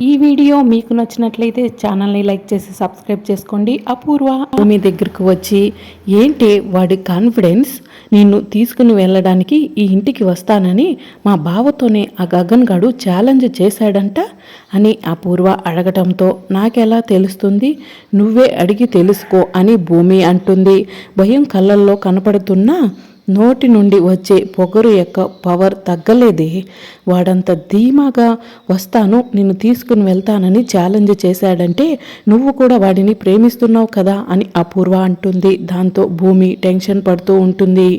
ఈ వీడియో మీకు నచ్చినట్లయితే ఛానల్ని లైక్ చేసి సబ్స్క్రైబ్ చేసుకోండి. అపూర్వ మీ దగ్గరకు వచ్చి ఏంటి వాడి కాన్ఫిడెన్స్ నిన్ను తీసుకుని వెళ్ళడానికి ఈ ఇంటికి వస్తానని మా బావతోనే ఆ గగన్ గడు ఛాలెంజ్ చేశాడంట? అని అపూర్వ అడగటంతో నాకెలా తెలుస్తుంది? నువ్వే అడిగి తెలుసుకో అని భూమి అంటుంది. భయం కళ్ళల్లో కనపడుతున్నా నోటి నుండి వచ్చే పొగరు యొక్క పవర్ తగ్గలేదే. వాడంత ధీమాగా వస్తాను నిన్ను తీసుకుని వెళ్తానని ఛాలెంజ్ చేశాడంటే నువ్వు కూడా వాడిని ప్రేమిస్తున్నావు కదా అని అపూర్వ అంటుంది. దాంతో భూమి టెన్షన్ పడుతూ ఉంటుంది.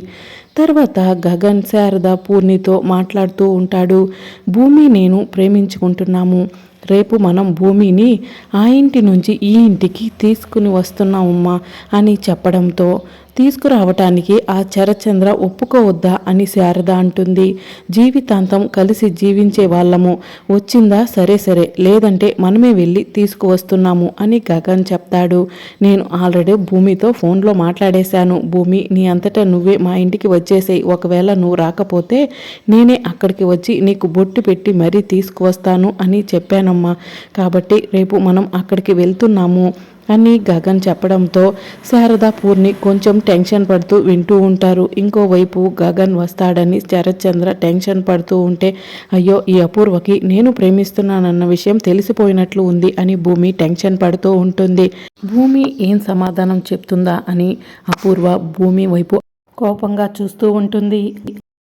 తర్వాత గగన్ శారద పూర్ణితో మాట్లాడుతూ ఉంటాడు. భూమి నేను ప్రేమించుకుంటున్నాము. రేపు మనం భూమిని ఆ ఇంటి నుంచి ఈ ఇంటికి తీసుకుని వస్తున్నామమ్మా అని చెప్పడంతో తీసుకురావటానికి ఆ చరచంద్ర ఒప్పుకోవద్దా అని శారద అంటుంది. జీవితాంతం కలిసి జీవించే వాళ్ళము. వచ్చిందా సరే సరే లేదంటే మనమే వెళ్ళి తీసుకువస్తున్నాము అని గగన్ చెప్తాడు. నేను ఆల్రెడీ భూమితో ఫోన్లో మాట్లాడేశాను. భూమి నీ అంతటా నువ్వే మా ఇంటికి వచ్చేసేయి. ఒకవేళ నువ్వు రాకపోతే నేనే అక్కడికి వచ్చి నీకు బొట్టు పెట్టి మరీ తీసుకువస్తాను అని చెప్పాను చెప్పానమ్మా కాబట్టి రేపు మనం అక్కడికి వెళ్తున్నాము అని గగన్ చెప్పడంతో శారదా పూర్ణి కొంచెం టెన్షన్ పడుతూ వింటూ ఉంటారు. ఇంకోవైపు గగన్ వస్తాడని శరత్చంద్ర టెన్షన్ పడుతూ ఉంటే అయ్యో ఈ అపూర్వకి నేను ప్రేమిస్తున్నానన్న విషయం తెలిసిపోయినట్లు ఉంది అని భూమి టెన్షన్ పడుతూ ఉంటుంది. భూమి ఏం సమాధానం చెప్తుందా అని అపూర్వ భూమి వైపు కోపంగా చూస్తూ ఉంటుంది.